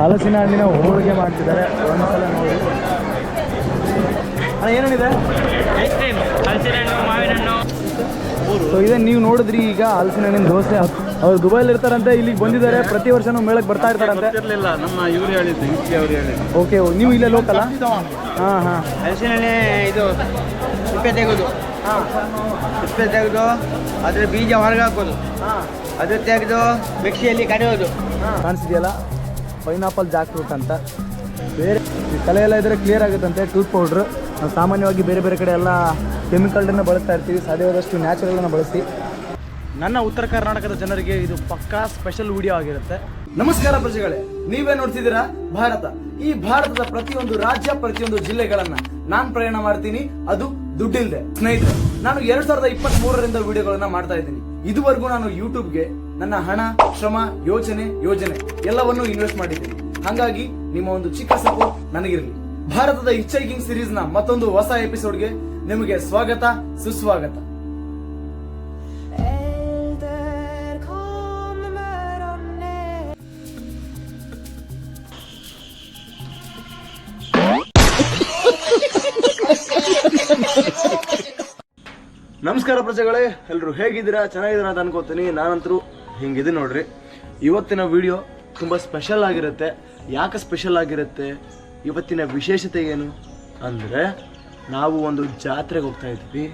ಹಲಸಿನ ಹಣ್ಣಿನ ಹೋಳಿಗೆ ಮಾಡ್ತಿದ್ದಾರೆ. ಒಂದ್ಸಲ ನೋಡಿ. ಅಣ್ಣ ಏನೇನಿದೆ? ಐಸ್ ಕ್ರೀಮ್ ಹಲಸಿನ ಹಣ್ಣು ಮಾವಿನ ಹಣ್ಣು ಸೊ ಇದೆ ನೀವು ನೋಡಿದ್ರಿ ಈಗ ಹಲಸಿನ ಹಣ್ಣಿನ ದೋಸೆ. ಅವ್ರು ದುಬೈಲಿ ಇರ್ತಾರಂತೆ ಇಲ್ಲಿಗೆ ಬಂದಿದ್ದಾರೆ. ಪ್ರತಿ ವರ್ಷನೂ ಮೇಳಕ್ಕೆ ಬರ್ತಾ ಇರ್ತಾರಂತೆ. ನಮ್ಮ ಇವ್ರು ಹೇಳಿದ್ದು ಹಿಂಗೆ ಅವ್ರು ಹೇಳಿದ್ದು. ಓಕೆ ನೀವು ಇಲ್ಲೇ ಲೋಕಲ್ಲ ಹಾಂ ಹಾಂ. ಹಲಸಿನಲ್ಲಿ ಇದು ಸಿಪ್ಪೆ ತೆಗೆದು. ಸಿಪ್ಪೆ ತೆಗೆದು ಅದ್ರ ಬೀಜ ಹೊರಗೆ ಹಾಕೋದು. ಅದು ತೆಗೆದು ಮಿಕ್ಸಿಯಲ್ಲಿ ಕಡಿಯೋದು. ಕಾಣಿಸಿದೆಯಲ್ಲ? ಪೈನಾಪಲ್ ಜಾಕ್ ಫ್ರೂಟ್ ಅಂತ. ಬೇರೆ ತಲೆ ಎಲ್ಲ ಇದ್ರೆ ಕ್ಲಿಯರ್ ಆಗುತ್ತಂತೆ ಟೂತ್ ಪೌಡ್ರು ನಾವು ಸಾಮಾನ್ಯವಾಗಿ ಬೇರೆ ಬೇರೆ ಕಡೆ ಎಲ್ಲ ಕೆಮಿಕಲ್ಡನ್ನು ಬಳಸ್ತಾ ಇರ್ತೀವಿ ಸಾಧ್ಯವಾದಷ್ಟು ನ್ಯಾಚುರಲನ್ನು ಬಳಸಿ. ನನ್ನ ಉತ್ತರ ಕರ್ನಾಟಕದ ಜನರಿಗೆ ಇದು ಪಕ್ಕಾ ಸ್ಪೆಷಲ್ ವಿಡಿಯೋ ಆಗಿರುತ್ತೆ. ನಮಸ್ಕಾರ ಪ್ರಜೆಗಳೇ, ನೀವೇ ನೋಡ್ತಿದ್ದೀರಾ ಭಾರತ. ಈ ಭಾರತದ ಪ್ರತಿಯೊಂದು ರಾಜ್ಯ, ಪ್ರತಿಯೊಂದು ಜಿಲ್ಲೆಗಳನ್ನ ನಾನ್ ಪ್ರಯಾಣ ಮಾಡ್ತೀನಿ. ಅದು ದುಡ್ಡಿಲ್ಲದೆ ಸ್ನೇಹಿತರೆ. ನಾನು ಎರಡ್ ಸಾವಿರದ ಇಪ್ಪತ್ತ್ ಮೂರರಿಂದ ವಿಡಿಯೋಗಳನ್ನ ಮಾಡ್ತಾ ಇದ್ದೀನಿ. ಇದುವರೆಗೂ ನಾನು ಯೂಟ್ಯೂಬ್ಗೆ ನನ್ನ ಹಣ ಶ್ರಮ ಯೋಚನೆ ಯೋಜನೆ ಎಲ್ಲವನ್ನೂ ಇನ್ವೆಸ್ಟ್ ಮಾಡಿದ್ದೀನಿ. ಹಾಗಾಗಿ ನಿಮ್ಮ ಒಂದು ಚಿಕ್ಕ ಸಪೋರ್ಟ್ ನನಗಿರಲಿ. ಭಾರತದ ಹಿಚ್ ಹೈಕಿಂಗ್ ಸಿರೀಸ್ನ ಮತ್ತೊಂದು ಹೊಸ ಎಪಿಸೋಡ್ಗೆ ನಿಮಗೆ ಸ್ವಾಗತ ಸುಸ್ವಾಗತ. ನಮಸ್ಕಾರ ಪ್ರಜೆಗಳೇ ಎಲ್ಲರೂ ಹೇಗಿದ್ದೀರಾ? ಚೆನ್ನಾಗಿದ್ದೀರಾ ಅಂತ ಅನ್ಕೋತೀನಿ. ನಾನಂತರೂ ಹಿಂಗಿದ್ದೀನಿ ನೋಡ್ರಿ. ಇವತ್ತಿನ ವಿಡಿಯೋ ತುಂಬ ಸ್ಪೆಷಲ್ ಆಗಿರುತ್ತೆ. ಯಾಕೆ ಸ್ಪೆಷಲ್ ಆಗಿರುತ್ತೆ? ಇವತ್ತಿನ ವಿಶೇಷತೆ ಏನು? ಅಂದರೆ ನಾವು ಒಂದು ಜಾತ್ರೆಗೆ ಹೋಗ್ತಾ ಇದ್ವಿ.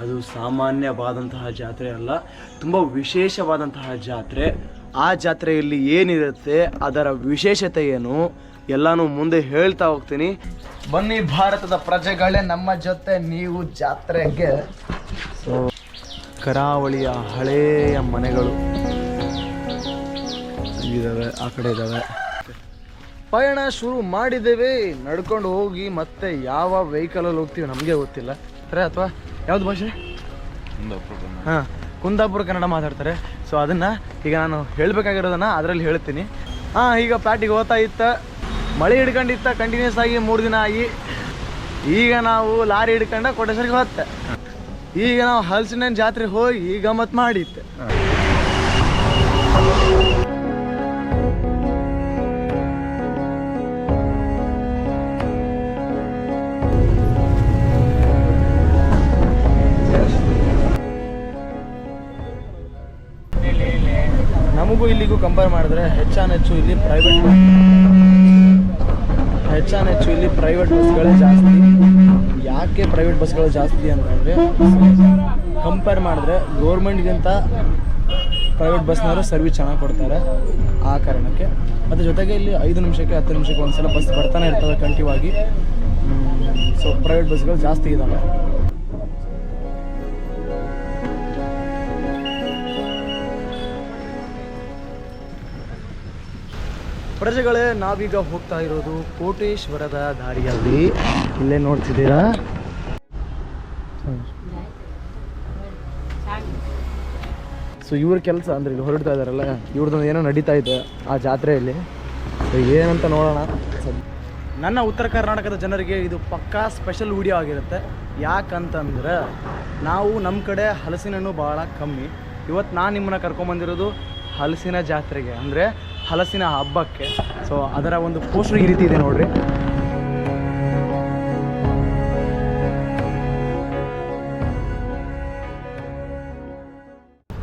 ಅದು ಸಾಮಾನ್ಯವಾದಂತಹ ಜಾತ್ರೆ ಅಲ್ಲ, ತುಂಬ ವಿಶೇಷವಾದಂತಹ ಜಾತ್ರೆ. ಆ ಜಾತ್ರೆಯಲ್ಲಿ ಏನಿರುತ್ತೆ, ಅದರ ವಿಶೇಷತೆ ಏನು, ಎಲ್ಲಾನು ಮುಂದೆ ಹೇಳ್ತಾ ಹೋಗ್ತೀನಿ. ಬನ್ನಿ, ಭಾರತದ ಪ್ರಜೆಗಳೇ, ನಮ್ಮ ಜೊತೆ ನೀವು ಜಾತ್ರೆಗೆ. ಕರಾವಳಿಯ ಹಳೆಯ ಮನೆಗಳು. ಇದಾವೆ, ಆ ಕಡೆ ಇದಾವೆ. ಪಯಣ ಶುರು ಮಾಡಿದ್ದೇವೆ, ನಡ್ಕೊಂಡು ಹೋಗಿ ಮತ್ತೆ ಯಾವ ವೆಹಿಕಲಲ್ಲಿ ಹೋಗ್ತೀವಿ ನಮಗೆ ಗೊತ್ತಿಲ್ಲ. ಸರಿ, ಅಥವಾ? ಯಾವ್ದು ಭಾಷೆ? ಹಾಂ, ಕುಂದಾಪುರ ಕನ್ನಡ ಮಾತಾಡ್ತಾರೆ. ಸೊ ಅದನ್ನ ಈಗ ನಾನು ಹೇಳ್ಬೇಕಾಗಿರೋದನ್ನ ಅದರಲ್ಲಿ ಹೇಳ್ತೀನಿ. ಹಾಂ, ಈಗ ಪ್ಲಾಟಿಗೆ ಹೋಗ್ತಾ ಇತ್ತ, ಮಳೆ ಹಿಡ್ಕೊಂಡಿತ್ತ ಕಂಟಿನ್ಯೂಸ್ ಆಗಿ ಮೂರು ದಿನ ಆಗಿ. ಈಗ ನಾವು ಲಾರಿ ಹಿಡ್ಕೊಂಡ ಕೊಟ್ಟೇಶ್ವರಿಗೆ ಹೋಗ್ತೆ. ಈಗ ನಾವು ಹಲಸಿನ ಜಾತ್ರೆ ಹೋಗಿ ಗಮ್ಮತ್ ಮಾಡಿತ್ತೆ. ಕಂಪೇರ್ ಹೆಚ್ಚಾನ ಹೆಚ್ಚು ಇಲ್ಲಿ ಪ್ರೈವೇಟ್ ಹೆಚ್ಚಾನೆಚ್ಚು ಇಲ್ಲಿ ಪ್ರೈವೇಟ್ ಬಸ್ಗಳೇ ಜಾಸ್ತಿ. ಯಾಕೆ ಪ್ರೈವೇಟ್ ಬಸ್ಗಳು ಜಾಸ್ತಿ ಅಂತಂದರೆ ಕಂಪೇರ್ ಮಾಡಿದ್ರೆ ಗೌರ್ಮೆಂಟ್ಗಿಂತ ಪ್ರೈವೇಟ್ ಬಸ್ನವರು ಸರ್ವಿಸ್ ಚೆನ್ನಾಗಿ ಕೊಡ್ತಾರೆ ಆ ಕಾರಣಕ್ಕೆ. ಅದ್ರ ಜೊತೆಗೆ ಇಲ್ಲಿ ಐದು ನಿಮಿಷಕ್ಕೆ, ಹತ್ತು ನಿಮಿಷಕ್ಕೆ ಒಂದ್ಸಲ ಬಸ್ ಬರ್ತಾನೆ ಇರ್ತವೆ ಕಂಟಿನ್ಯೂ ಆಗಿ ಸೊ ಪ್ರೈವೇಟ್ ಬಸ್ಗಳು ಜಾಸ್ತಿ ಇದ್ದಾವೆ ಪ್ರಜೆಗಳೇ, ನಾವೀಗ ಹೋಗ್ತಾ ಇರೋದು ಕೋಟೇಶ್ವರದ ದಾರಿಯಲ್ಲಿ. ಇಲ್ಲೇ ನೋಡ್ತಿದ್ದೀರಾ? ಸೊ ಇವ್ರ ಕೆಲಸ ಅಂದ್ರೆ ಇಲ್ಲಿ ಹೊರಡ್ತಾ ಇದಾರಲ್ಲ ಇವ್ರದ್ದು ಏನೋ ನಡೀತಾ ಇದೆ ಆ ಜಾತ್ರೆಯಲ್ಲಿ. ಏನಂತ ನೋಡೋಣ. ನನ್ನ ಉತ್ತರ ಕರ್ನಾಟಕದ ಜನರಿಗೆ ಇದು ಪಕ್ಕಾ ಸ್ಪೆಷಲ್ ವಿಡಿಯೋ ಆಗಿರುತ್ತೆ. ಯಾಕಂತಂದ್ರೆ, ನಾವು ನಮ್ಮ ಕಡೆ ಹಲಸಿನ ಹಣ್ಣು ಭಾಳ ಕಮ್ಮಿ. ಇವತ್ತು ನಾನು ನಿಮ್ಮನ್ನ ಕರ್ಕೊಂಬಂದಿರೋದು ಹಲಸಿನ ಜಾತ್ರೆಗೆ. ಅಂದರೆ ಹಲಸಿನ ಹಬ್ಬಕ್ಕೆ. ಸೊ ಅದರ ಒಂದು ಪೋಸ್ಟರ್ ಈ ರೀತಿ ಇದೆ ನೋಡ್ರಿ.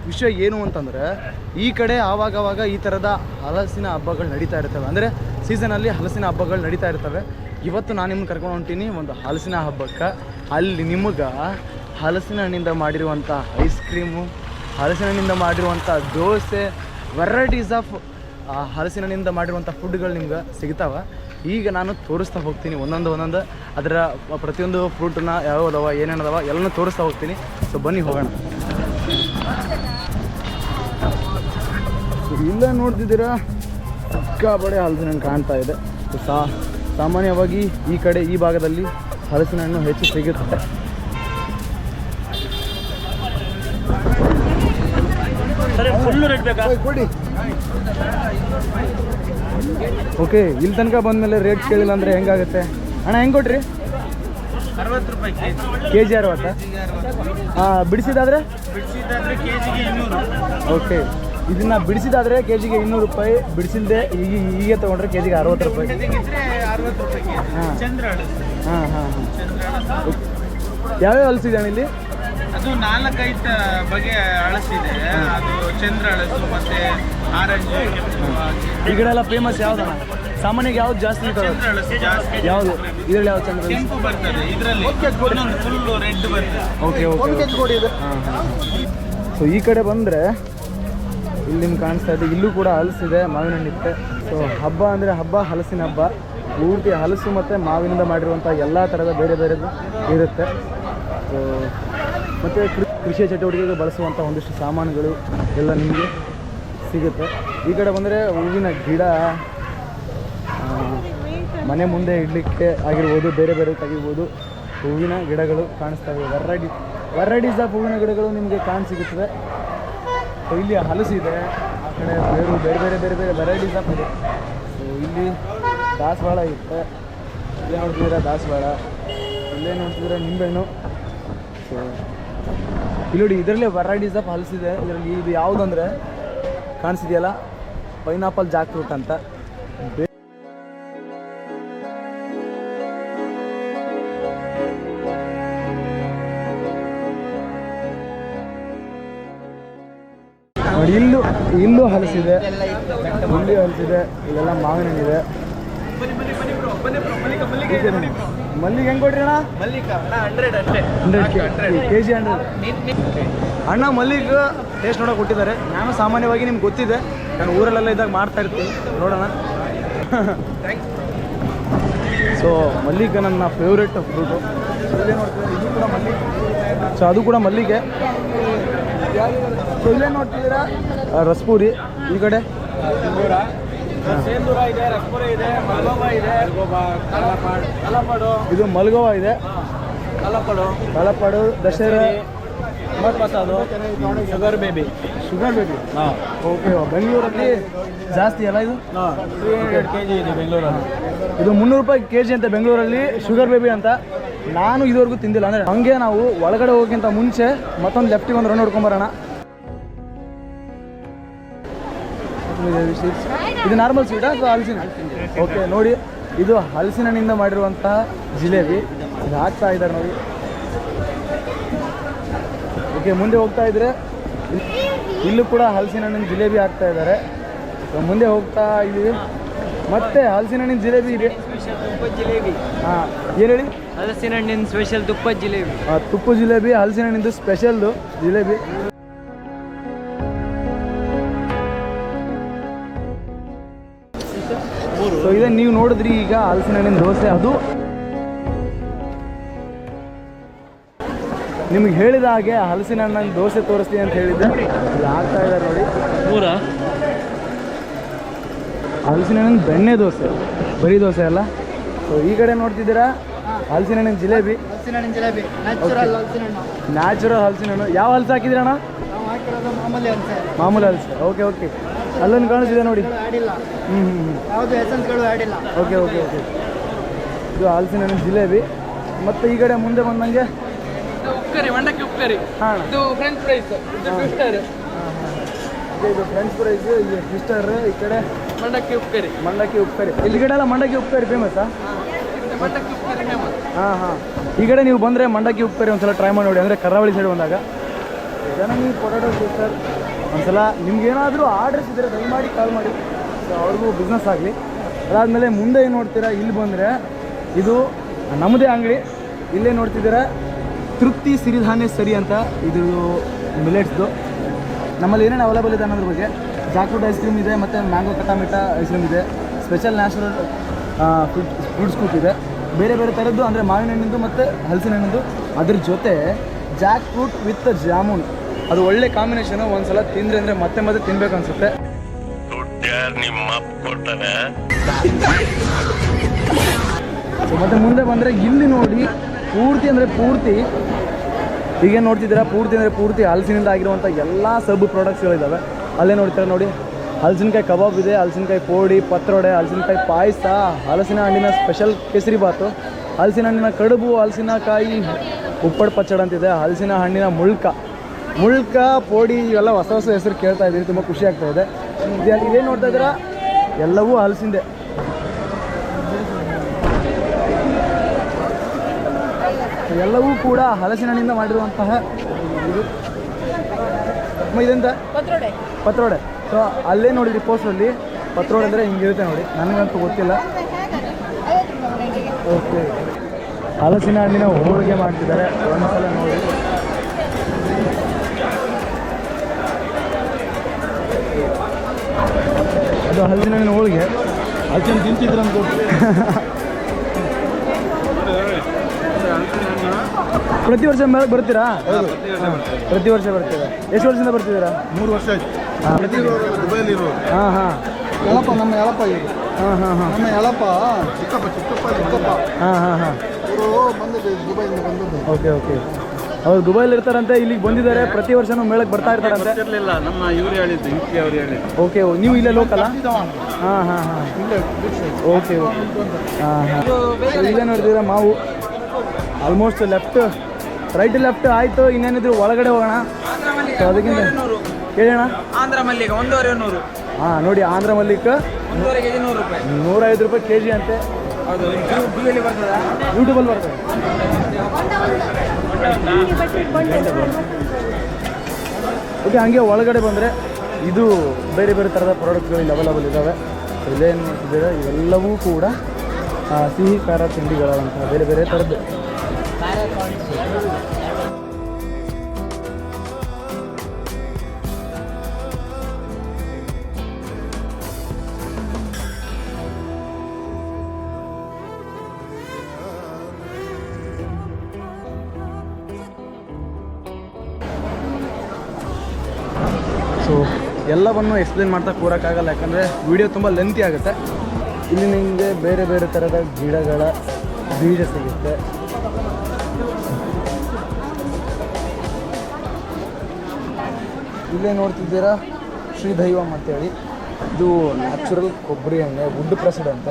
ವಿಷಯ ಏನು ಅಂತಂದರೆ, ಈ ಕಡೆ ಆವಾಗವಾಗ ಈ ಥರದ ಹಲಸಿನ ಹಬ್ಬಗಳು ನಡೀತಾ ಇರ್ತವೆ. ಅಂದರೆ ಸೀಸನಲ್ಲಿ ಹಲಸಿನ ಹಬ್ಬಗಳು ನಡೀತಾ ಇರ್ತವೆ. ಇವತ್ತು ನಾನು ನಿಮ್ಗೆ ಕರ್ಕೊಂಡು ಹೊಂಟೀನಿ ಒಂದು ಹಲಸಿನ ಹಬ್ಬಕ್ಕೆ. ಅಲ್ಲಿ ನಿಮಗೆ ಹಲಸಿನ ಹಣ್ಣಿಂದ ಮಾಡಿರುವಂಥ ಐಸ್ ಕ್ರೀಮು ಹಲಸಿನ ಹಣ್ಣಿಂದ ಮಾಡಿರುವಂಥ ದೋಸೆ ವೆರೈಟೀಸ್ ಆಫ್ ಹಲಸಿನ ಮಾಡಿರುವಂಥ ಫುಡ್ಗಳು ನಿಮ್ಗೆ ಸಿಗ್ತಾವೆ. ಈಗ ನಾನು ತೋರಿಸ್ತಾ ಹೋಗ್ತೀನಿ ಒಂದೊಂದು ಒಂದೊಂದು. ಅದರ ಪ್ರತಿಯೊಂದು ಫ್ರೂಟನ್ನ ಯಾವ ಅದಾವ ಏನೇನು ಅದಾವ ಎಲ್ಲನೂ ತೋರಿಸ್ತಾ ಹೋಗ್ತೀನಿ. ಸೊ ಬನ್ನಿ ಹೋಗೋಣ. ಇಲ್ಲ ನೋಡ್ತಿದ್ದೀರಾ? ಸಿಕ್ಕಾಪಡೆ ಹಲಸಿನ ಕಾಣ್ತಾ ಇದೆ. ಸಾ ಸಾಮಾನ್ಯವಾಗಿ ಈ ಕಡೆ ಈ ಭಾಗದಲ್ಲಿ ಹಲಸಿನ ಹಣ್ಣು ಹೆಚ್ಚು ಸಿಗುತ್ತೆ. ಕೊಡಿ. ಓಕೆ ಇಲ್ಲಿ ತನಕ ಬಂದಮೇಲೆ ರೇಟ್ ಕೇಳಿಲ್ಲ ಅಂದರೆ ಹೆಂಗಾಗುತ್ತೆ? ಅಣ್ಣ ಹೆಂಗೆ ಕೊಟ್ರಿ? ಅರವತ್ತು ರೂಪಾಯಿ ಕೆ ಜಿ. ಅರವತ್ತಾ? ಹಾಂ ಬಿಡಿಸಿದಾದ್ರೆ? ಓಕೆ ಇದನ್ನ ಬಿಡಿಸಿದಾದ್ರೆ ಕೆ ಜಿಗೆ ಇನ್ನೂರು ರೂಪಾಯಿ ಬಿಡಿಸಿಲ್ದೆ ಈಗ ಈಗ ತೊಗೊಂಡ್ರೆ ಕೆ ಜಿಗೆ ಅರವತ್ತು ರೂಪಾಯಿ. ಹಾಂ. ಹಾಂ ಹಾಂ ಯಾವ್ಯಾವ ಹಲಸಿದೆ ಅಣ್ಣ ಇಲ್ಲಿ? ಅದು ನಾಲ್ಕೈದು ಬಗೆ ಅಳಸಿದೆ. ಅದು ಚಂದ್ರ ಅಳಸು ಮತ್ತೆ ಈ ಕಡೆ ಎಲ್ಲ ಫೇಮಸ್ ಯಾವ್ದು ಸಾಮಾನ್ಯ ಯಾವ್ದು ಜಾಸ್ತಿ ಯಾವುದು? ಇದ್ರಲ್ಲಿ ಯಾವ್ದು ಚಂದ್ರ ಕೆಂಪು ಬರ್ತದೆ ಇದರಲ್ಲಿ. ಫುಲ್ ರೆಡ್ ಬರ್ತದೆ. ಓಕೆ ಓಕೆ ಸೊ ಈ ಕಡೆ ಬಂದರೆ ಇಲ್ಲಿ ನಿಮ್ಗೆ ಕಾಣಿಸ್ತಾ ಇದೆ ಇಲ್ಲೂ ಕೂಡ ಹಲಸಿದೆ ಮಾವಿನ ಹಣ್ಣಿತ್ತೆ ಸೊ ಹಬ್ಬ ಅಂದರೆ ಹಬ್ಬ ಹಲಸಿನ ಹಬ್ಬ. ಪೂರ್ತಿ ಹಲಸು ಮತ್ತು ಮಾವಿನಿಂದ ಮಾಡಿರುವಂಥ ಎಲ್ಲ ಥರದ ಬೇರೆ ಬೇರೆದು ಇರುತ್ತೆ. ಸೊ ಮತ್ತು ಕೃಷಿಯ ಚಟುವಟಿಕೆಗೆ ಬಳಸುವಂಥ ಒಂದಿಷ್ಟು ಸಾಮಾನುಗಳು ಎಲ್ಲ ನಿಮಗೆ. ಸಿಗುತ್ತೆ. ಈ ಕಡೆ ಬಂದರೆ ಹೂವಿನ ಗಿಡ ಮನೆ ಮುಂದೆ ಇಡಲಿಕ್ಕೆ ಆಗಿರ್ಬೋದು, ಬೇರೆ ಬೇರೆ ತೆಗಿಬೋದು. ಹೂವಿನ ಗಿಡಗಳು ಕಾಣಿಸ್ತವೆ ವೆರೈಟಿ ವೆರೈಟೀಸ್ ಆಫ್ ಹೂವಿನ ಗಿಡಗಳು ನಿಮಗೆ ಕಾಣಿಸಿಗುತ್ತವೆ ಸೊ ಇಲ್ಲಿ ಹಲಸಿದೆ ಆ ಕಡೆ ಬೇರು, ಬೇರೆ ಬೇರೆ ಬೇರೆ ಬೇರೆ ವೆರೈಟೀಸ್ ಆಫ್ ಇದೆ. ಸೊ ಇಲ್ಲಿ ದಾಸವಾಳ ಇರುತ್ತೆ. ಇಲ್ಲಿ ನೋಡ್ತಿದ್ದೀರ ದಾಸವಾಳ? ಇಲ್ಲೇ ನೋಡ್ತಿದ್ದೀರಾ ನಿಂಬೆಹಣ್ಣು. ಸೊ ಇಲ್ಲಿ ನೋಡಿ ಇದರಲ್ಲೇ ವೆರೈಟೀಸ್ ಆಫ್ ಹಲಸಿದೆ ಇದರಲ್ಲಿ ಇದು ಯಾವುದಂದ್ರೆ ಕಾಣಿಸಿದೆಯಲ್ಲ? ಪೈನಾಪಲ್ ಜಾಕ್ ಫ್ರೂಟ್ ಅಂತ ಇಲ್ಲೂ ಇಲ್ಲೂ ಹಲಸಿದೆ. ಹುಲ್ಲಿ ಹಲಸಿದೆ. ಇಲ್ಲೆಲ್ಲ ಮಾವಿನ ಹಣ್ಣಿದೆ ಮಲ್ಲಿಗೆ ಹೆಂಗ್ ಕೊಡ್ರಿ ಅಣ್ಣ? ಹಂಡ್ರೆಡ್ ಕೆ ಜಿ ಹಂಡ್ರೆಡ್ ಅಣ್ಣ ಮಲ್ಲಿಗೆ ಟೇಸ್ಟ್ ನೋಡೋಕೆ ಕೊಟ್ಟಿದ್ದಾರೆ ನಾನು ಸಾಮಾನ್ಯವಾಗಿ ನಿಮ್ಗೆ ಗೊತ್ತಿದೆ. ನಾನು ಊರಲ್ಲೆಲ್ಲ ಇದ್ದಾಗ ಮಾಡ್ತಾ ಇರ್ತೀನಿ. ನೋಡೋಣ. ಸೊ ಮಲ್ಲಿಗೆ ನನ್ನ ಫೇವ್ರೆಟ್ ಫ್ರೂಟು ಇದು ಕೂಡ ಮಲ್ಲಿಗೆ ಸೊ ಅದು ಕೂಡ ಮಲ್ಲಿಗೆ. ಸೊ ಇಲ್ಲೇ ನೋಡ್ತಿದ್ದೀರಾ? ರಸ್ಪೂರಿ. ಈ ಕಡೆ? ಇದೆ ಮಲ್ಗೋವಾ ಇದೆ. ಕಲಪಾಡು ಕಳಪಾಡು ದಶೇರಾ ಮಸಾದು ಶುಗರ್ ಬೇಬಿ ಶುಗರ್ ಬೇಬಿ ಹಾಂ. ಓಕೆ ಬೆಂಗಳೂರಲ್ಲಿ ಜಾಸ್ತಿ ಅಲ್ಲ ಇದು? ತ್ರೀ ಹಂಡ್ರೆಡ್ ಕೆ ಜಿ ಇದೆ ಬೆಂಗಳೂರಲ್ಲಿ. ಇದು ಮುನ್ನೂರು ರೂಪಾಯಿ ಕೆ ಜಿ ಅಂತ ಬೆಂಗಳೂರಲ್ಲಿ ಶುಗರ್ ಬೇಬಿ ಅಂತ. ನಾನು ಇದುವರೆಗೂ ತಿಂದಿಲ್ಲ. ಅಂದರೆ ಹಂಗೆ ನಾವು ಒಳಗಡೆ ಹೋಗೋಕ್ಕಿಂತ ಮುಂಚೆ ಮತ್ತೊಂದು ಲೆಫ್ಟಿಗೆ ಒಂದು ರೌಂಡ್ ಹೊಡ್ಕೊಂಬರೋಣ. ಇದು ನಾರ್ಮಲ್ ಸ್ವೀಟಾ ಅಥವಾ ಹಲಸಿನ? ಓಕೆ ನೋಡಿ. ಇದು ಹಲಸಿನ ಹಣ್ಣಿಂದ ಮಾಡಿರುವಂತಹ ಜಿಲೇಬಿ. ಇದು ಹಾಕ್ತಾ ಇದ್ದಾರೆ ನೋಡಿ. ಓಕೆ ಮುಂದೆ ಹೋಗ್ತಾ ಇದ್ರೆ ಇಲ್- ಇಲ್ಲೂ ಕೂಡ ಹಲಸಿನ ಹಣ್ಣಿನ ಜಿಲೇಬಿ ಹಾಕ್ತಾ ಇದ್ದಾರೆ. ಮುಂದೆ ಹೋಗ್ತಾ ಇದ್ದೀವಿ. ಮತ್ತೆ ಹಲಸಿನ ಹಣ್ಣಿನ ಜಿಲೇಬಿ ಇದೆ. ತುಪ್ಪ ಜಿಲೇಬಿ ಹಾಂ ಏನು ಹೇಳಿ? ಹಲಸಿನ ಹಣ್ಣಿನ ಸ್ಪೆಷಲ್ ತುಪ್ಪ ಜಿಲೇಬಿ. ಆ, ತುಪ್ಪು ಜಿಲೇಬಿ ಹಲಸಿನ ಹಣ್ಣಿಂದು ಸ್ಪೆಷಲ್ದು ಜಿಲೇಬಿ. ಸೊ ಇದೆ ನೀವು ನೋಡಿದ್ರಿ ಈಗ ಹಲಸಿನ ಹಣ್ಣಿನ ದೋಸೆ ಅದು. ನಿಮ್ಗೆ ಹೇಳಿದ ಹಾಗೆ ಹಲಸಿನ ಹಣ್ಣಂಗೆ ದೋಸೆ ತೋರಿಸ್ತೀನಿ ಅಂತ ಹೇಳಿದ್ದೆ. ಇಲ್ಲಿ ಆಗ್ತಾ ಇದ್ದಾರೆ ನೋಡಿ. ಊರ ಹಲಸಿನ ಹಣ್ಣಿನ ಬೆಣ್ಣೆ ದೋಸೆ. ಬರೀ ದೋಸೆ ಅಲ್ಲ? ಸೊ ಈ ಕಡೆ ನೋಡ್ತಿದ್ದೀರಾ? ಹಲಸಿನ ಹಣ್ಣಿನ ಜಿಲೇಬಿ. ನ್ಯಾಚುರಲ್ ಹಲಸಿನ ಹಣ್ಣು. ಯಾವ ಹಲಸು ಹಾಕಿರೋದು ಮಾಮೂಲಿ ಹಲಸೆ. ಮಾಮೂಲಿ ಹಲಸು. ಓಕೆ ಓಕೆ ಅಲ್ಲೊಂದು ಕಾಣಿಸಿದೆ ನೋಡಿ. ಆಡಿಲ್ಲ ಹ್ಞೂ ಹ್ಞೂ ಓಕೆ ಓಕೆ ಓಕೆ ಇದು ಹಲಸಿನ ಹಣ್ಣಿನ ಜಿಲೇಬಿ. ಮತ್ತು ಈ ಕಡೆ ಮುಂದೆ ಬಂದಂಗೆ ಮಂಡಕ್ಕಿ ಉಪ್ಪರಿ ಹಾಂ. ಇದು ಫ್ರೆಂಚ್ ಫ್ರೈಸ್ ಇದು ಟ್ವಿಸ್ಟರ್ ಇದು ಫ್ರೆಂಚ್ ಫ್ರೈಸ್ ಈ ಟ್ವಿಸ್ಟರ್ ಈ ಕಡೆ ಮಂಡಕ್ಕಿ ಉಪ್ಪರಿ ಮಂಡಕ್ಕಿ ಉಪ್ಪೇರಿ ಇಲ್ಲಿ ಕಡೆ ಎಲ್ಲ ಮಂಡಕ್ಕಿ ಉಪ್ಪೇರಿ ಫೇಮಸ್ಸಾ ಮಂಡಕ್ಕಿ ಫೇಮಸ್ ಹಾಂ ಹಾಂ. ಈ ಕಡೆ ನೀವು ಬಂದರೆ ಮಂಡಕ್ಕಿ ಉಪ್ಪೇರಿ ಒಂದ್ಸಲ ಟ್ರೈ ಮಾಡಿ ನೋಡಿ. ಅಂದರೆ ಕರಾವಳಿ ಸೈಡ್ ಬಂದಾಗ. ಜನ ನೀವು ಪೊಟಾಟೊ ಟ್ವಿಸ್ಟರ್ ಒಂದ್ಸಲ ನಿಮ್ಗೇನಾದರೂ ಆರ್ಡರ್ಸ್ ಇದ್ದರೆ ದಯಮಾಡಿ ಕಾಲ್ ಮಾಡಿ. ಸೊ ಅವ್ರಿಗೂ ಬಿಸ್ನೆಸ್ ಆಗಲಿ. ಅದಾದಮೇಲೆ ಮುಂದೆ ಏನು ನೋಡ್ತೀರಾ? ಇಲ್ಲಿ ಬಂದರೆ ಇದು ನಮ್ಮದೇ ಅಂಗಡಿ. ಇಲ್ಲೇ ನೋಡ್ತಿದ್ದೀರಾ? ತೃಪ್ತಿ ಸಿರಿಧಾನ್ಯ ಸರಿ ಅಂತ ಇದು ಮಿಲೆಟ್ಸ್ದು. ನಮ್ಮಲ್ಲಿ ಏನೇನು ಅವೈಲೇಬಲ್ ಇದೆ ಅನ್ನೋದ್ರ ಬಗ್ಗೆ. ಜಾಕ್ಫ್ರೂಟ್ ಐಸ್ ಕ್ರೀಮ್ ಇದೆ ಮತ್ತು ಮ್ಯಾಂಗೋ ಕಟಾಮಿಟಾ ಐಸ್ ಕ್ರೀಮ್ ಇದೆ. Special natural fruit fruit scoop ಇದೆ. ಬೇರೆ ಬೇರೆ ಥರದ್ದು ಅಂದರೆ ಮಾವಿನ ಹಣ್ಣಿಂದು ಮತ್ತು ಹಲಸಿನ ಹಣ್ಣಿಂದು. ಅದ್ರ ಜೊತೆ ಜಾಕ್ ಫ್ರೂಟ್ ವಿತ್ ಜಾಮೂನ್. ಅದು ಒಳ್ಳೆ ಕಾಂಬಿನೇಷನು ಒಂದ್ಸಲ ತಿಂದ್ರೆ ಅಂದರೆ ಮತ್ತೆ ಮತ್ತೆ ತಿನ್ಬೇಕು ಅನ್ಸುತ್ತೆ. ಸೊ ಮತ್ತೆ ಮುಂದೆ ಬಂದರೆ ಇಲ್ಲಿ ನೋಡಿ ಪೂರ್ತಿ ಅಂದರೆ ಪೂರ್ತಿ ಹೀಗೆ ನೋಡ್ತಿದ್ದೀರ, ಪೂರ್ತಿ ಅಂದರೆ ಪೂರ್ತಿ ಹಲಸಿನಿಂದ ಆಗಿರುವಂಥ ಎಲ್ಲ ಸಬ್ ಪ್ರಾಡಕ್ಟ್ಸ್ಗಳಿದ್ದಾವೆ ಅಲ್ಲೇ ನೋಡ್ತೀರಾ ನೋಡಿ, ಹಲಸಿನಕಾಯಿ ಕಬಾಬ್ ಇದೆ, ಹಲಸಿನಕಾಯಿ ಪೋಡಿ, ಪತ್ರೊಡೆ, ಹಲಸಿನಕಾಯಿ ಪಾಯಸ, ಹಲಸಿನ ಹಣ್ಣಿನ ಸ್ಪೆಷಲ್ ಕೇಸರಿ ಬಾತು, ಹಲಸಿನ ಹಣ್ಣಿನ ಕಡುಬು ಹಲಸಿನಕಾಯಿ ಉಪ್ಪಡ್ ಪಚ್ಚಡ ಅಂತಿದೆ, ಹಲಸಿನ ಹಣ್ಣಿನ ಮುಳ್ಕ. ಮುಳ್ಕ, ಪೋಡಿ ಇವೆಲ್ಲ ಹೊಸ ಹೊಸ ಹೆಸರು ಕೇಳ್ತಾ ಇದ್ದೀರಿ, ತುಂಬ ಖುಷಿ ಆಗ್ತಾ ಇದು- ಇದೇನು ನೋಡ್ತಾ ಇದ್ದೀರಾ? ಎಲ್ಲವೂ ಹಲಸಿಂದೆ. ಎಲ್ಲವೂ ಕೂಡ ಹಲಸಿನ ಹಣ್ಣಿಂದ ಮಾಡಿರುವಂತಹ ಇದು. ಇದೆಂತ? ಪತ್ರೊಡೆ. ಪತ್ರೋಡೆ. ಸೊ ಅಲ್ಲೇ ನೋಡಿದ್ರಿ ಪೋಸ್ಟಲ್ಲಿ ಪತ್ರೋಡೆ ಅಂದರೆ ಹಿಂಗಿರುತ್ತೆ ನೋಡಿ. ನನಗಂತೂ ಗೊತ್ತಿಲ್ಲ. ಓಕೆ ಹಲಸಿನ ಹಣ್ಣಿನ ಹೋಳಿಗೆ ಮಾಡ್ತಿದ್ದಾರೆ. ಒಂದ್ಸಲ ನೋಡಿ. ಅದು ಹಲಸಿನ ಹಣ್ಣಿನ ಹೋಳಿಗೆ. ಹಲಸಿನ ತಿಂತಿದ್ರಂತ ಪ್ರತಿ ವರ್ಷ ಮೇಲೆ ಬರ್ತೀರಾ? ಪ್ರತಿ ವರ್ಷ ಬರ್ತೀರಾ? ಎಷ್ಟು ವರ್ಷದಿಂದ ಬರ್ತಿದ್ದೀರಾ? ಮೂರು ವರ್ಷ ಆಯ್ತು. ಹಾಂ. ದುಬೈಲಿ ಇರೋರು ಹಾಂ ಹಾಂ. ಎಳಪ್ಪ ನಮ್ಮ ಎಳಪ್ಪ ಇದು ಹಾಂ ಹಾಂ ಹಾಂ. ನಮ್ಮ ಎಳಪ್ಪ ಚಿಕ್ಕಪ್ಪ ಚಿಕ್ಕಪ್ಪ ಚಿಕ್ಕಪ್ಪ. ಹಾಂ ಹಾಂ ಹಾಂ. ಇವರು ಬಂದದ್ದು ದುಬೈಯಿಂದ ಬಂದದ್ದು. Okay okay. ಅವ್ರು ದುಬೈಲಿ ಇರ್ತಾರಂತೆ ಇಲ್ಲಿಗೆ ಬಂದಿದ್ದಾರೆ ಪ್ರತಿ ವರ್ಷನೂ ಮೇಳಕ್ಕೆ ಬರ್ತಾ ಇರ್ತಾರಂತೆ? ಇರಲಿಲ್ಲ ನಮ್ಮ ಇವ್ರು ಹೇಳಿದ್ದು ಇಂಕಿ ಅವ್ರು ಹೇಳಿದ್ದು. ಓಕೆ ನೀವು ಇಲ್ಲೇ ಲೋಕಲ್ಲ ಹಾಂ ಹಾಂ ಹಾಂ. Okay okay. ಹಾಂ ಹಾಂ. ಇಲ್ಲೇ ನೋಡ್ತೀರಾ ಮಾವು? ಆಲ್ಮೋಸ್ಟ್ ಲೆಫ್ಟ್ ರೈಟ್ ಲೆಫ್ಟ್ ಆಯಿತು ಇನ್ನೇನಿದ್ರು ಒಳಗಡೆ ಹೋಗೋಣ. ಸೊ ಅದಕ್ಕಿಂತ ಕೇಳೋಣ. ಆಂಧ್ರ ಮಲ್ಲಿಗೆ ಒಂದೂವರೆ ನೂರು. ಹಾಂ ನೋಡಿ ಆಂಧ್ರ ಮಲ್ಲಿಕ್. ಒಂದೂವರೆ ಕೆಜಿ ನೂರು ರೂಪಾಯಿ. ನೂರೈದು ರೂಪಾಯಿ ಕೆ ಜಿ ಅಂತೆ. ಹೌದು ಬರ್ತದ? ಯೂಟ್ಯೂಬಲ್ಲಿ ಬರ್ತದೆ. ಓಕೆ ಹಾಗೆ ಒಳಗಡೆ ಬಂದರೆ ಇದು ಬೇರೆ ಬೇರೆ ಥರದ ಪ್ರಾಡಕ್ಟ್ಗಳು ಇಲ್ಲಿ ಅವೈಲಬಲ್ ಇದ್ದಾವೆ ಇಲ್ಲೇನು ನೋಡ್ತಿದ್ದೀರಾ ಇವೆಲ್ಲವೂ ಕೂಡ ಸಿಹಿ ಖಾರ ತಿಂಡಿಗಳಂತಹ ಬೇರೆ ಬೇರೆ ಥರದ್ದು ಸೊ ಎಲ್ಲವನ್ನು ಎಕ್ಸ್ಪ್ಲೇನ್ ಮಾಡ್ತಾ ಕೂರೋಕ್ಕಾಗಲ್ಲ, ಯಾಕಂದರೆ ವಿಡಿಯೋ ತುಂಬ ಲೆಂತಿ ಆಗುತ್ತೆ. ಇಲ್ಲಿ ನಿಮಗೆ ಬೇರೆ ಬೇರೆ ಥರದ ಗಿಡಗಳ ಬೀಜ ಸಿಗುತ್ತೆ. ಇಲ್ಲೇ ನೋಡ್ತಿದ್ದೀರಾ? ಶ್ರೀ ಶ್ರೀದೈವಂ ಅಂತೇಳಿ. ಇದು ನ್ಯಾಚುರಲ್ ಕೊಬ್ಬರಿ ಎಣ್ಣೆ ವುಡ್ ಪ್ರೆಸಡ್ ಅಂತ.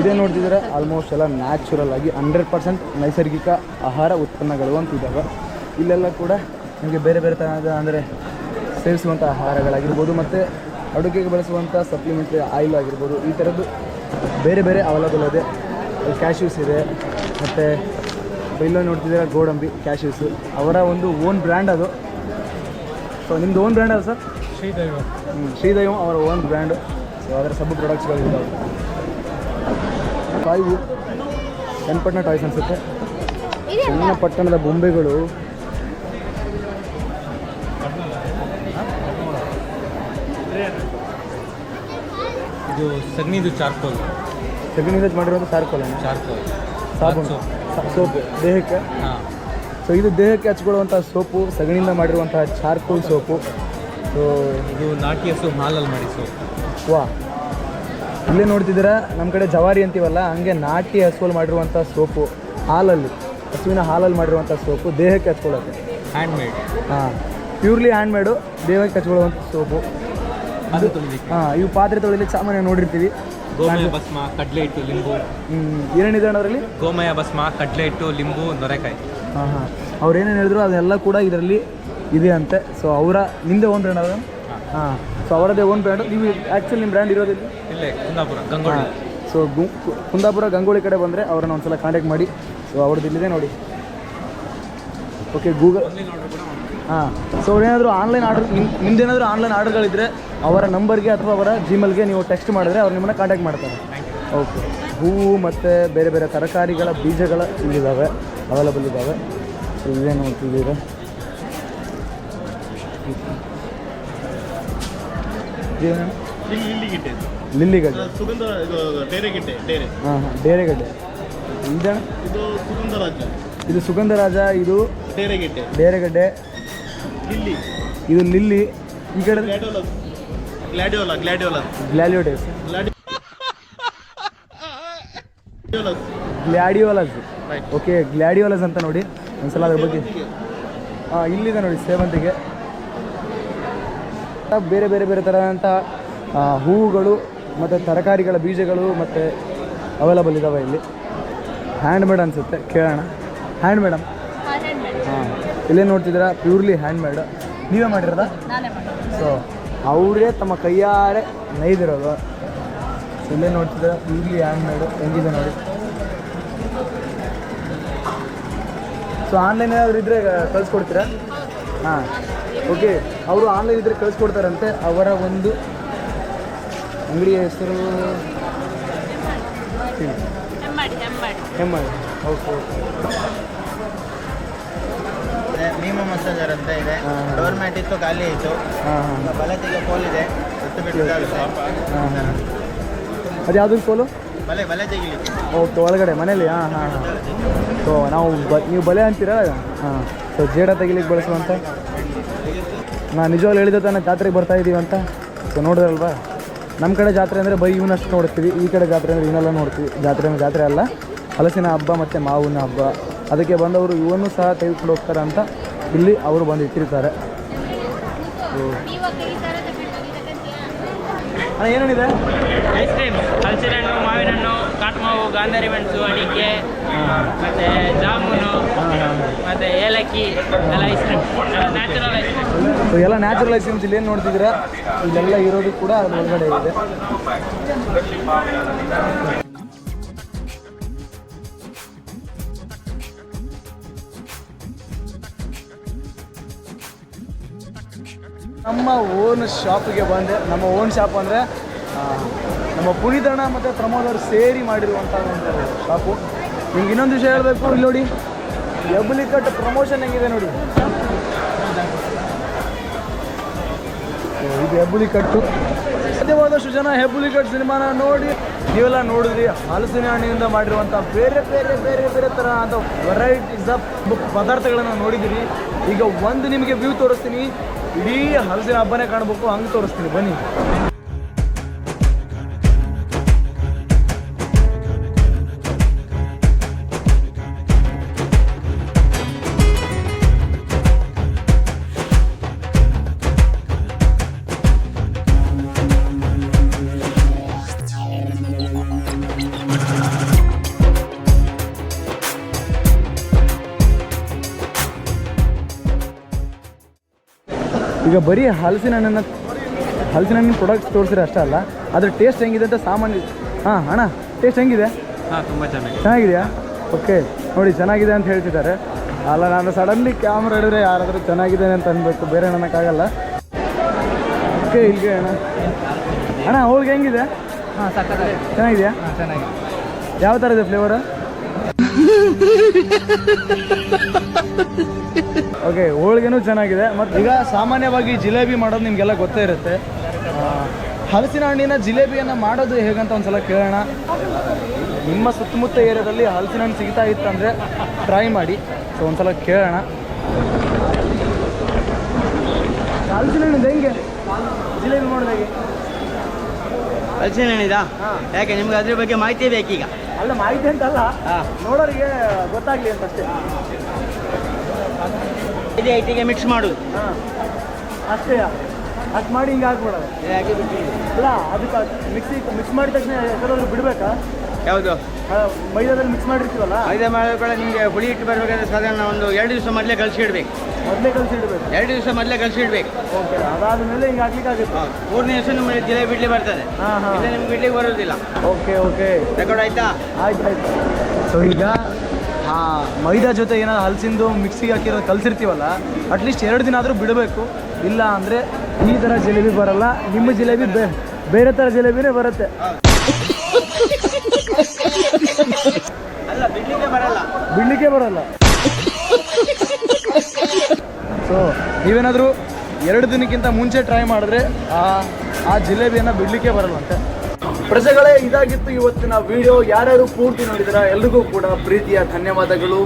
ಇದೇ ನೋಡ್ತಿದ್ದೀರಾ? ಆಲ್ಮೋಸ್ಟ್ ಎಲ್ಲ ನ್ಯಾಚುರಲ್ ಆಗಿ ಹಂಡ್ರೆಡ್ ಪರ್ಸೆಂಟ್ ನೈಸರ್ಗಿಕ ಆಹಾರ ಉತ್ಪನ್ನಗಳು ಅಂತ ಇದ್ದಾವೆ ಇಲ್ಲೆಲ್ಲ ಕೂಡ ನಿಮಗೆ ಬೇರೆ ಬೇರೆ ಥರದ ಅಂದರೆ ಸೇವಿಸುವಂಥ ಆಹಾರಗಳಾಗಿರ್ಬೋದು ಮತ್ತು ಅಡುಗೆಗೆ ಬಳಸುವಂಥ ಸಪ್ಲಿಮೆಂಟ್ರಿ ಆಯಿಲ್ ಆಗಿರ್ಬೋದು, ಈ ಥರದ್ದು ಬೇರೆ ಬೇರೆ ಅವೈಲಬಲ್ ಇದೆ. ಕ್ಯಾಶ್ಯೂಸ್ ಇದೆ, ಮತ್ತು ಇಲ್ಲೇ ನೋಡ್ತಿದ್ದೀರಾ? ಗೋಡಂಬಿ ಕ್ಯಾಶ್ಯೂಸು ಅವರ ಒಂದು ಓನ್ ಬ್ರ್ಯಾಂಡ್ ಅದು. ಸೊ ನಿಮ್ಮದು ಓನ್ ಬ್ರ್ಯಾಂಡ್ ಅದು ಸರ್? ಶ್ರೀದೈವ. ಶ್ರೀದೈವ ಅವರ ಓನ್ ಬ್ರ್ಯಾಂಡು ಸೊ ಅದರ ಸಬ್ ಪ್ರಾಡಕ್ಟ್ಸ್ಗಳಿದ್ದಾವೆ ಕಾಯಿವು ಚನ್ನಪಟ್ಟಣ ಟಾಯ್ಸ್ ಅನಿಸುತ್ತೆ. ಚನ್ನಪಟ್ಟಣದ ಬೊಂಬೆಗಳು. ಇದು ಸಗಣಿದು ಚಾರ್ಕೋಲ್ ಸಗಣಿದ ಮಾಡಿರೋದು ಚಾರ್ಕೋಲ್ ಚಾರ್ಕೋಲ್ ಸಾಬೂನು. ಸೋಪು. ದೇಹಕ್ಕೆ? ಹಾಂ. ಸೊ ಇದು ದೇಹಕ್ಕೆ ಹಚ್ಕೊಳ್ಳುವಂಥ ಸೋಪು ಸಗಣಿಯಿಂದ ಮಾಡಿರುವಂತಹ ಚಾರ್ಕೋಲ್ ಸೋಪು. ಸೊ ಇದು ನಾಟಿ ಹಸು ಹಾಲಲ್ಲಿ ಮಾಡಿ ಸೋಪ್. ವಾ. ಇಲ್ಲೇ ನೋಡ್ತಿದ್ದೀರಾ ನಮ್ಮ ಕಡೆ ಜವಾರಿ ಅಂತೀವಲ್ಲ ಹಂಗೆ ನಾಟಿ ಹಸುವಲ್ಲಿ ಮಾಡಿರುವಂಥ ಸೋಪು. ಹಾಲಲ್ಲಿ ಹಸುವಿನ ಹಾಲಲ್ಲಿ ಮಾಡಿರುವಂಥ ಸೋಪು ದೇಹಕ್ಕೆ ಹಚ್ಕೊಳ್ಳೋಕ್ಕೆ ಹ್ಯಾಂಡ್ ಮೇಡ್ ಹಾಂ. ಪ್ಯೂರ್ಲಿ ಹ್ಯಾಂಡ್ ಮೇಡು ದೇಹಕ್ಕೆ ಹಚ್ಕೊಳ್ಳುವಂಥ ಸೋಪು. ಅದು ಹಾಂ ಇವು ಪಾತ್ರೆ ತೊಳಿಲಿಕ್ಕೆ ಸಾಮಾನ್ಯ ನೋಡಿರ್ತೀವಿ. ಗೋಮಯ ಭಸ್ಮ ಕಡಲೆ ಹಿಟ್ಟು ಲಿಂಬು. ಏನೇನಿದೆ ಅದರಲ್ಲಿ ಗೋಮಯ ಭಸ್ಮ ಕಡಲೆ ಹಿಟ್ಟು ಲಿಂಬು ನೊರೆಕಾಯಿ. ಹಾಂ ಹಾಂ. ಅವ್ರು ಏನೇನು ಹೇಳಿದ್ರು ಅದೆಲ್ಲ ಕೂಡ ಇದರಲ್ಲಿ ಇದೆ ಅಂತೆ. ಸೊ ಅವರ ನಿಂದೆ ಓನ್ ಬ್ರ್ಯಾಂಡ್ ಅದ ಹಾಂ. ಸೊ ಅವರದೇ ಓನ್ ಬ್ರ್ಯಾಂಡ್ ನೀವು ಆ್ಯಕ್ಚುಲಿ ನಿಮ್ಮ ಬ್ರ್ಯಾಂಡ್ ಇರೋದಿಲ್ಲ ಇಲ್ಲೇ ಕುಂದಾಪುರ ಗಂಗೋಳಿ ಸೊ ಗು ಕುಂದಾಪುರ ಗಂಗೋಳಿ ಕಡೆ ಬಂದರೆ ಅವ್ರನ್ನ ಒಂದ್ಸಲ ಕಾಂಟ್ಯಾಕ್ಟ್ ಮಾಡಿ. ಸೊ ಅವ್ರದ್ದು ಇಲ್ಲಿದೆ ನೋಡಿ. ಓಕೆ ಗೂಗಲ್ ಹಾಂ. ಸೊ ಅವ್ರೇನಾದರೂ ಆನ್ಲೈನ್ ಆರ್ಡರ್ ನಿಮ್ಮ ನಿಮ್ದೇನಾದರೂ ಆನ್ಲೈನ್ ಆರ್ಡರ್ಗಳಿದ್ದರೆ ಅವರ ನಂಬರ್ಗೆ ಅಥವಾ ಅವರ ಜಿಮೇಲ್ಗೆ ನೀವು ಟೆಕ್ಸ್ಟ್ ಮಾಡಿದ್ರೆ ಅವ್ರು ನಿಮ್ಮನ್ನು ಕಾಂಟ್ಯಾಕ್ಟ್ ಮಾಡ್ತಾರೆ. ಓಕೆ ಹೂವು ಮತ್ತು ಬೇರೆ ಬೇರೆ ತರಕಾರಿಗಳ ಬೀಜಗಳ ಇಲ್ಲಿದ್ದಾವೆ ಅವೈಲಬಲ್ ಇದ್ದಾವೆ. ಇದೇನು? ಇಲ್ಲಿಗಿಟ್ಟೆ ಲಿಲ್ಲಿಗಡ್ಡೆ ಸುಗಂಧ ಇದು ಡೇರೆಗಿಟ್ಟೆ ಡೇರೆ. ಹಾಂ ಹಾಂ ಡೇರೆಗಡ್ಡೆ ಇದಾ ಇದು ಸುಗಂಧ ರಾಜ್ಯ. ಇದು ಸುಗಂಧರಾಜ ಇದು ಡೇರೆಗಡ್ಡೆ ಇಲ್ಲಿ ಇದು ಲಿಲ್ಲಿ. ಈ ಕಡೆ gladiolus gladiola. Gladiolus. Okay gladiolus. ಅಂತ ನೋಡಿ. ಒಂದ್ಸಲ ಅದ್ರ ಬಗ್ಗೆ. ಹಾಂ ಇಲ್ಲಿದೆ ನೋಡಿ ಸೇವಂತಿಗೆ ಬೇರೆ ಬೇರೆ ಬೇರೆ ಥರದಂಥ ಹೂವುಗಳು ಮತ್ತು ತರಕಾರಿಗಳ ಬೀಜಗಳು ಮತ್ತು ಅವೈಲಬಲ್ ಇದ್ದಾವೆ ಇಲ್ಲಿ. ಹ್ಯಾಂಡ್ ಮೇಡ್ ಅನಿಸುತ್ತೆ. ಕೇಳೋಣ. ಹ್ಯಾಂಡ್ ಮೇಡಮ್ ಹಾಂ. ಇಲ್ಲೇ ನೋಡ್ತಿದ್ದೀರಾ? ಪ್ಯೂರ್ಲಿ ಹ್ಯಾಂಡ್ ಮೇಡ್ ನೀವೇ ಮಾಡಿರೋದಾ? ಸೊ ಅವರೇ ತಮ್ಮ ಕೈಯಾರೆ ನೈದಿರೋದು ಇಲ್ಲೇ ನೋಡ್ತಿದ್ರೆ ಪ್ಯೂರ್ಲಿ ಹ್ಯಾಂಡ್ ಮೇಡು ಹೆಂಗಿದೆ ನೋಡಿ. ಸೊ ಆನ್ಲೈನ್ ಏನಾದರೂ ಇದ್ದರೆ ಕಳಿಸ್ಕೊಡ್ತೀರಾ? ಹಾಂ ಓಕೆ ಅವರು ಆನ್ಲೈನ್ ಇದ್ದರೆ ಕಳಿಸ್ಕೊಡ್ತಾರಂತೆ. ಅವರ ಒಂದು ಅಂಗಡಿಯ ಹೆಸರು? Hemmadi okay okay. ಮೀಮ ಮಸಾಜರ್ ಅಂತ ಇದೆ. ಡೋರ್ ಮ್ಯಾಟ್ ಇತ್ತು ಖಾಲಿ ಇತ್ತು. ಬಲತಿಗೆ ಪೋಲ್ ಇದೆ. ಸುತ್ತ ಬಿಟ್ಟು ಅದು ಯಾವ್ದು ಕೋಲು ಬಲೆ ಬಲೆ ತೆಗಿಲಿಕ್ಕೆ. ಓಕೆ ಒಳಗಡೆ ಮನೇಲಿ ಹಾಂ ಹಾಂ ಹಾಂ. ಸೊ ನಾವು ಬ ನೀವು ಬಲೆ ಅಂತೀರಾ? ಹಾಂ. ಸೊ ಜೇಡ ತೆಗಿಲಿಕ್ಕೆ ಬಳಸುವಂತ? ನಾ ನಿಜವಾಗ್ಲೂ ಹೇಳಿದ ತಾನೆ ಜಾತ್ರೆಗೆ ಬರ್ತಾ ಇದ್ದೀವಿ ಅಂತ. ಸೊ ನೋಡಿದ್ರಲ್ವಾ? ನಮ್ಮ ಕಡೆ ಜಾತ್ರೆ ಅಂದರೆ ಬೈ ಇವನಷ್ಟು ನೋಡ್ತೀವಿ. ಈ ಕಡೆ ಜಾತ್ರೆ ಅಂದರೆ ಇವನ್ನೆಲ್ಲ ನೋಡ್ತೀವಿ. ಜಾತ್ರೆ ಅಂದರೆ ಜಾತ್ರೆ ಅಲ್ಲ. ಹಲಸಿನ ಹಬ್ಬ ಮತ್ತು ಮಾವಿನ ಹಬ್ಬ. ಅದಕ್ಕೆ ಬಂದವರು ಇವನು ಸಹ ತೆಗೆದುಕೊಂಡು ಹೋಗ್ತಾರೆ ಅಂತ ಇಲ್ಲಿ ಅವರು ಬಂದು ಇಟ್ಟಿರ್ತಾರೆ. ಏನೇನಿದೆ ಐಸ್ ಕ್ರೀಮ್ ಹಲಸಿನ ಹಣ್ಣು ಮಾವಿನ ಹಣ್ಣು ಕಾಟು ಮಾವು ಗಾಂಧಾರಿ ಮೆಣಸು ಅಡಿಕೆ ಮತ್ತೆ ಜಾಮೂನು ಮತ್ತೆ ಏಲಕ್ಕಿ ಎಲ್ಲ ice cream natural ice cream ಎಲ್ಲ ನ್ಯಾಚುರಲ್ ಐಸ್ ಇಲ್ಲಿ ಏನು ನೋಡ್ತಿದ್ದೀರಾ? ಇಲ್ಲೆಲ್ಲ ಇರೋದು ಕೂಡ ಅದ್ರ ಒಳಗಡೆ ಇದೆ. ನಮ್ಮ ಓನ್ ಶಾಪಿಗೆ ಬಂದೆ. ನಮ್ಮ ಓನ್ ಶಾಪ್ ಅಂದರೆ ನಮ್ಮ ಪುನೀತಣ್ಣ ಮತ್ತು ಪ್ರಮೋದ್ ಅವರು ಸೇರಿ ಮಾಡಿರುವಂಥ ಒಂದು ಶಾಪು ನಿಮ್ಗೆ ಇನ್ನೊಂದು ವಿಷಯ ಹೇಳಬೇಕು? ಇಲ್ಲಿ ನೋಡಿ. ಎಬ್ಲಿ ಕಟ್ ಪ್ರಮೋಷನ್ ಹೆಂಗಿದೆ ನೋಡಿ. ಇದು ಹೆಬ್ಬುಲಿ ಕಟ್ಟು ಸಾಧ್ಯವಾದಷ್ಟು ಜನ ಹೆಬ್ಬುಲಿ ಕಟ್ ಸಿನಿಮಾನ ನೋಡಿ, ನೀವೆಲ್ಲ ನೋಡಿದ್ರಿ. ಹಲಸಿನ ಹಣ್ಣಿನಿಂದ ಮಾಡಿರುವಂಥ ಬೇರೆ ಬೇರೆ ಬೇರೆ ಬೇರೆ ಥರ ಅಂತ ವೆರೈಟೀಸ್ ಆಫ್ ಪದಾರ್ಥಗಳನ್ನು ನೋಡಿದ್ದೀರಿ. ಈಗ ಒಂದು ನಿಮಗೆ ವ್ಯೂ ತೋರಿಸ್ತೀನಿ. ಇಡೀ ಹಲಸಿನ ಹಬ್ಬನೇ ಕಾಣಬೇಕು ಹಂಗೆ ತೋರಿಸ್ತೀನಿ ಬನ್ನಿ. ಈಗ ಬರೀ ಹಲಸಿನ ಹಣ್ಣನ್ನು ಹಲಸಿನ ಹಣ್ಣಿನ ಪ್ರಾಡಕ್ಟ್ಸ್ ತೋರಿಸಿದ್ರೆ ಅಷ್ಟೇ ಅಲ್ಲ ಅದ್ರ ಟೇಸ್ಟ್ ಹೆಂಗಿದೆ ಅಂತ ಸಾಮಾನ್ಯ ಹಾಂ ಅಣ್ಣ ಟೇಸ್ಟ್ ಹೆಂಗಿದೆ? ಹಾಂ ತುಂಬ ಚೆನ್ನಾಗಿ ಚೆನ್ನಾಗಿದೆಯಾ? ಓಕೆ ನೋಡಿ ಚೆನ್ನಾಗಿದೆ ಅಂತ ಹೇಳ್ತಿದ್ದಾರೆ. ಅಲ್ಲ ನಾನು ಸಡನ್ಲಿ ಕ್ಯಾಮ್ರಾ ಹಿಡಿದ್ರೆ ಯಾರಾದರೂ ಚೆನ್ನಾಗಿದೆ ಅಂತ ಅನ್ಬೇಕು ಬೇರೆ ಅನ್ನೋಕ್ಕಾಗಲ್ಲ ಓಕೆ ಇಲ್ಲಿಗೆ ಅಣ್ಣ. ಅಣ್ಣ ಹೋಳಿಗೆ ಹೆಂಗಿದೆ? ಹಾಂ ಚೆನ್ನಾಗಿದೆಯಾ? ಚೆನ್ನಾಗಿ ಯಾವ ಥರ ಇದೆ ಫ್ಲೇವರ್ ಓಕೆ ಚೆನ್ನಾಗಿದೆ ಮತ್ತು ಈಗ ಸಾಮಾನ್ಯವಾಗಿ ಜಿಲೇಬಿ ಮಾಡೋದು ನಿಮಗೆಲ್ಲ ಗೊತ್ತೇ ಇರುತ್ತೆ. ಹಲಸಿನ ಹಣ್ಣಿನ ಜಿಲೇಬಿಯನ್ನು ಮಾಡೋದು ಹೇಗಂತ ಒಂದ್ಸಲ ಕೇಳೋಣ. ನಿಮ್ಮ ಸುತ್ತಮುತ್ತ ಏರಿಯಾದಲ್ಲಿ ಹಲಸಿನ ಹಣ್ಣು ಸಿಗ್ತಾ ಇತ್ತಂದರೆ ಟ್ರೈ ಮಾಡಿ. ಸೊ ಒಂದ್ಸಲ ಕೇಳೋಣ. ಹಲಸಿನ ಹಣ್ಣಿಂದ ಹೆಂಗೆ? ಜಿಲೇಬಿ ಮಾಡೋದು ಹೇಗೆ? ಹಲಸಿನ ಹಣ್ಣಿದಾ ಯಾಕೆ ನಿಮ್ಗೆ ಅದ್ರ ಬಗ್ಗೆ ಮಾಹಿತಿ ಬೇಕೀಗ? ಅಲ್ಲ ಮಾಹಿತಿ ಅಂತಲ್ಲ. ನೋಡೋರಿಗೆ ಗೊತ್ತಾಗ್ಲಿ ಅಂತ ಅಷ್ಟೇ ಇದು ಐಟಿಗೆ ಮಿಕ್ಸ್ ಮಾಡೋದು. ಅಷ್ಟೇ ಅದು ಮಾಡಿ ಹಿಂಗೆ ಹಾಕ್ಬಿಡೋದು. ಹಾಕಿ ಅಲ್ಲ ಅದಕ್ಕೆ ಮಿಕ್ಸಿ ಮಿಕ್ಸ್ ಮಾಡಿದ ತಕ್ಷಣ ಎಷ್ಟೊತ್ತಾದ್ರೂ ಬಿಡಬೇಕಾ? ಯಾವುದು? ಮೈದಾದಲ್ಲಿ ಮಿಕ್ಸ್ ಮಾಡಿರ್ತೀವಲ್ಲ? ಮೈದಾ ಕೂಡ ನಿಮಗೆ ಹುಳಿ ಇಟ್ಟು ಬರಬೇಕಾದ್ರೆ ಸಾಧಾರಣ ಒಂದು ಎರಡು ದಿವಸ ಮೊದಲೇ ಕಲಸಿ ಇಡಬೇಕು ಮೊದಲೇ ಕಲಸಿ ಇಡಬೇಕು ಎರಡು ದಿವಸ ಮೊದಲೇ ಕಲಸಿ ಇಡಬೇಕು ಓಕೆ ಅದಾದ ಮೇಲೆ ಹಿಂಗೆ ಹಾಕ್ಲಿಕ್ಕೆ ಆಗುತ್ತೆ ಮೂರನೇ ದಿವಸ ನಿಮಗೆ ಜಿಲೇಬಿ ಇಡ್ಲಿ ಬರ್ತದೆ. ಹಾಂ ಹಾಂ. ಇಲ್ಲ ನಿಮ್ಗೆ ಇಡ್ಲಿಗೆ ಬರೋದಿಲ್ಲ. ಓಕೆ ಓಕೆ ರೆಕಾರ್ಡ್ ಆಯ್ತಾ? ಆಯ್ತು ಆಯ್ತು. ಸೊ ಈಗ ಹಾಂ ಮೈದಾ ಜೊತೆ ಏನೋ ಹಲಸಿಂದು ಮಿಕ್ಸಿಗೆ ಹಾಕಿರೋದು ಕಲಸಿರ್ತೀವಲ್ಲ ಅಟ್ಲೀಸ್ಟ್ ಎರಡು ದಿನ ಆದರೂ ಬಿಡಬೇಕು. ಇಲ್ಲ ಅಂದರೆ ಈ ಥರ ಜಿಲೇಬಿ ಬರಲ್ಲ, ನಿಮ್ಮ ಜಿಲೇಬಿ ಬೇರೆ ಥರ ಜಿಲೇಬಿನೇ ಬರುತ್ತೆ. ಬಿಡ್ಲಿಕ್ಕೆ ಬರಲ್ಲ. ಸೊ ನೀವೇನಾದರೂ ಎರಡು ದಿನಕ್ಕಿಂತ ಮುಂಚೆ ಟ್ರೈ ಮಾಡಿದ್ರೆ ಆ ಆ ಜಿಲೇಬಿಯನ್ನು ಬಿಡ್ಲಿಕ್ಕೆ ಬರಲ್ವಂತೆ. ಪ್ರಜೆಗಳೇ ಇದಾಗಿತ್ತು ಇವತ್ತಿನ ವಿಡಿಯೋ. ಯಾರ್ಯಾರು ಪೂರ್ತಿ ನೋಡಿದ್ರ, ಎಲ್ರಿಗೂ ಕೂಡ ಪ್ರೀತಿಯ ಧನ್ಯವಾದಗಳು.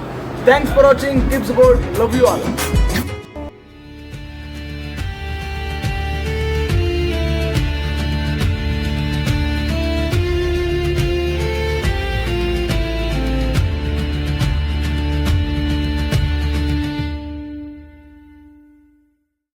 Thanks for watching tips board love you all